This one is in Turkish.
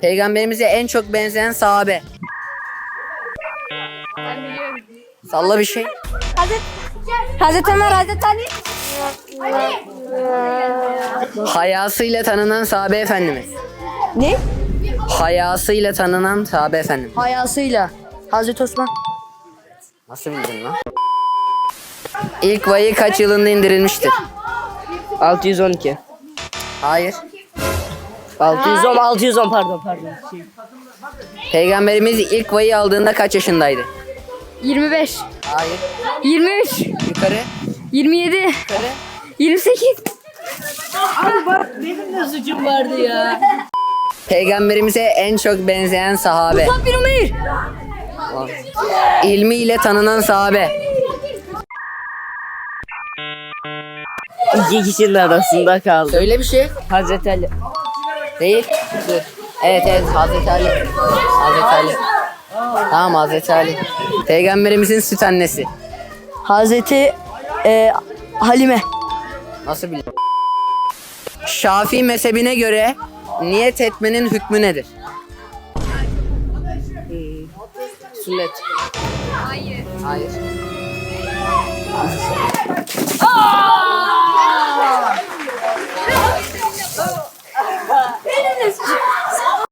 Peygamberimize en çok benzeyen sahabe. Salla bir şey. Hazreti, Hazreti Ömer, Hazreti Ali. Hayasıyla tanınan sahabe efendimiz. Ne? Hayasıyla tanınan sahabe efendimiz. Hayasıyla. Hazreti Osman. Nasıl bildin lan? İlk vahiy kaç yılında indirilmiştir? 612. Hayır. 610 610 pardon pardon. Peygamberimiz ilk vahiy aldığında kaç yaşındaydı? 25. Hayır. 23. Yukarı. 27. Yukarı. 28. Suçum vardı ya. Peygamberimize en çok benzeyen sahabe. Musab bin Umeyr. İlmiyle tanınan sahabe. İki kişinin arasında kaldı. Söyle bir şey. Hazreti Ali. Değil. Dur. Evet evet Hazreti Ali. Hazreti Ali. Tamam Hazreti Ali. Peygamberimizin süt annesi. Hazreti e, Halime. Nasıl biliyor? Şafii mezhebine göre niyet etmenin hükmü nedir? Sünnet. Hayır. Hayır.